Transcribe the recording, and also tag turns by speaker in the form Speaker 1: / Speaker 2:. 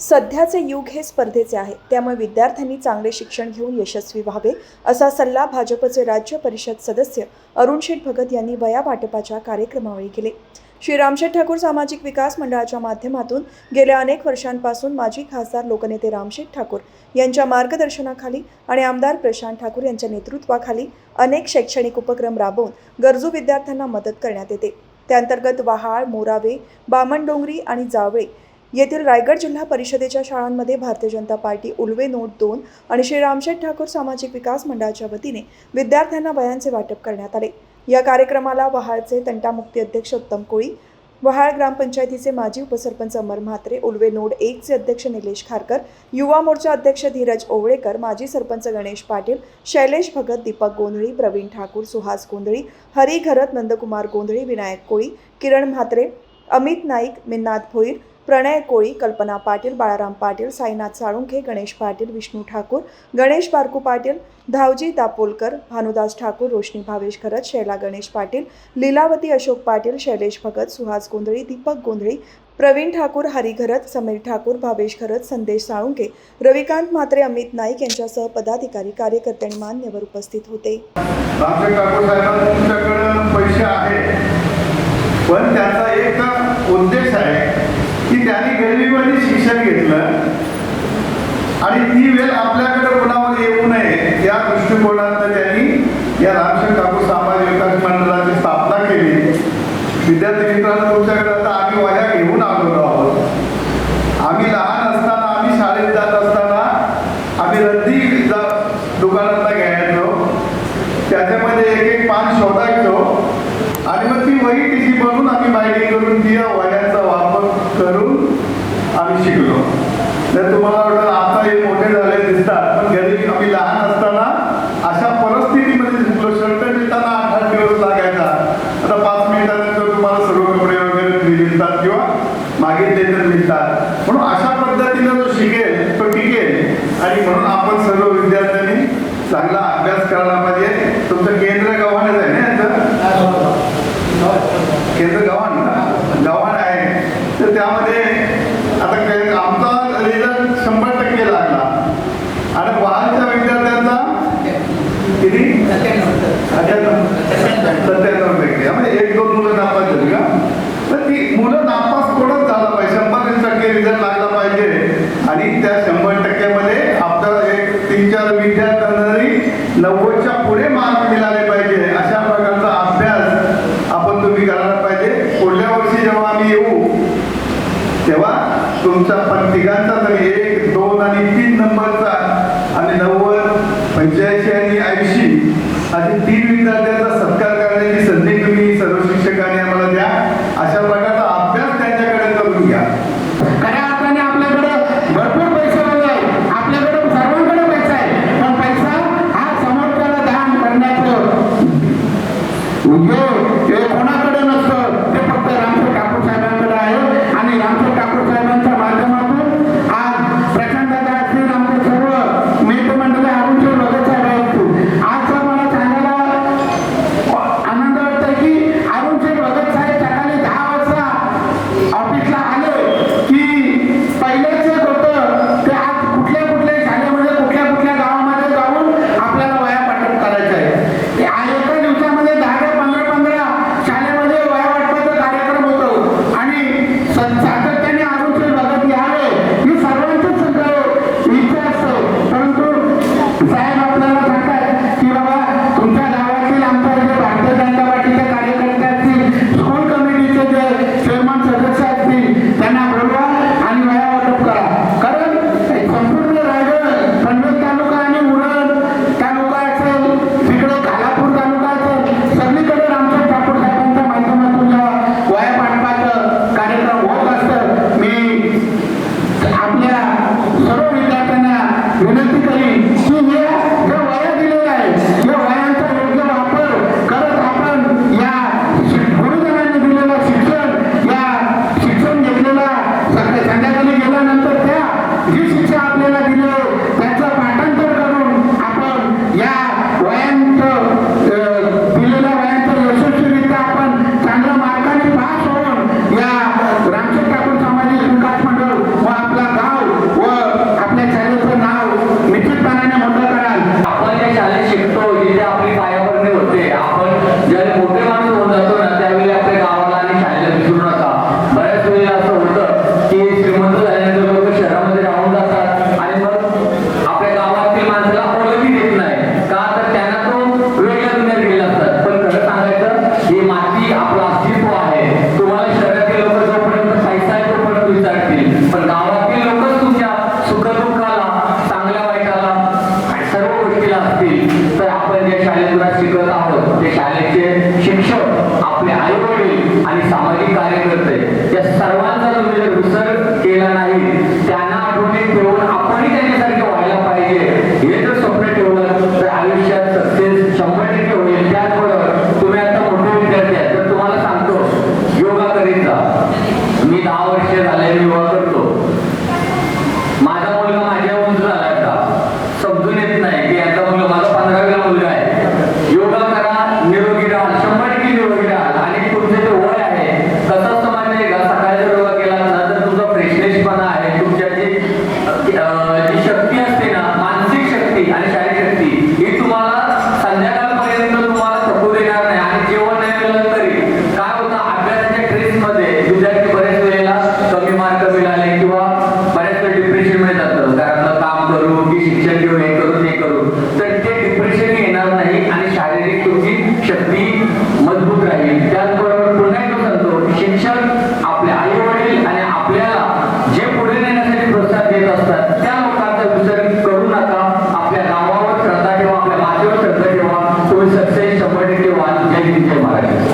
Speaker 1: सध्याचे युग हे स्पर्धेचे आहे. त्यामुळे विद्यार्थ्यांनी चांगले शिक्षण घेऊन यशस्वी व्हावे असा सल्ला भाजपचे राज्य परिषद सदस्य अरुण शेठ भगत यांनी वया वाटपाच्या कार्यक्रमावेळी केले. श्री रामशेठ ठाकूर सामाजिक विकास मंडळाच्या माध्यमातून गेल्या अनेक वर्षांपासून माजी खासदार लोकनेते रामशेठ ठाकूर यांच्या मार्गदर्शनाखाली आणि आमदार प्रशांत ठाकूर यांच्या नेतृत्वाखाली अनेक शैक्षणिक उपक्रम राबवून गरजू विद्यार्थ्यांना मदत करण्यात येते. त्याअंतर्गत वहाळ मोरावे बामणडोंगरी आणि जावळे येथील रायगड जिल्हा परिषदेच्या शाळांमध्ये भारतीय जनता पार्टी उल्वे नोट दोन आणि श्री रामशेठ ठाकूर सामाजिक विकास मंडळाच्या वतीने विद्यार्थ्यांना वयांचे वाटप करण्यात आले. या कार्यक्रमाला वहाळचे तंटामुक्ती अध्यक्ष उत्तम कोळी वहाळ ग्रामपंचायतीचे माजी उपसरपंच अमर म्हात्रे उल्वे नोड एकचे अध्यक्ष निलेश खारकर युवा मोर्चा अध्यक्ष धीरज ओवळेकर माजी सरपंच गणेश पाटील शैलेश भगत दीपक गोंधळी प्रवीण ठाकूर सुहास गोंधळी हरी घरत नंदकुमार गोंधळी विनायक कोळी किरण म्हात्रे अमित नाईक मिन्नाथ भोईर प्रणय कोळी कल्पना पाटील बाळाराम पाटील साईनाथ साळुंखे गणेश पाटील विष्णू ठाकूर गणेश बारकू पाटील धावजी दापोलकर भानुदास ठाकूर रोशनी भावेश खरत शैला गणेश पाटील लीलावती अशोक पाटील शैलेश भगत सुहास गोंधळी दीपक गोंधळी प्रवीण ठाकूर हरिघरत समीर ठाकूर भावेश खरत संदेश साळुंके रविकांत म्हात्रे अमित नाईक यांच्यासह पदाधिकारी कार्यकर्ते आणि मान्यवर उपस्थित होते.
Speaker 2: पैसे पण त्याचा एक उद्देश आहे की त्यांनी गरिबीमध्ये शिक्षण घेतलं आणि ती वेळ आपल्याकडे कोणावर येऊ नये? गव्हाणच आहे ना केंद्र गव्हाण. गव्हाण आहे. तर त्यामध्ये आता काय- आमचा रिझल्ट शंभर टक्के लागला. आणि वाहनच्या विद्यार्थ्यांचा किती? सत्त्याण्णव टक्के. म्हणजे एक दोन मुलं नापास झाली का? तर ती मुलं नापास कोणच झाला पाहिजे. शंभर टक्के रिझल्ट लागला पाहिजे. आणि त्या शंभर टक्क्यामध्ये आपल्याला एक तीन चार विद्यार्थ्यांना नव्वदच्या पुढे मार्क O Penalti. शिकवत आहोत. ते शाळेचे शिक्षक आपले आई वडील आणि सामाजिक कार्यकर्ते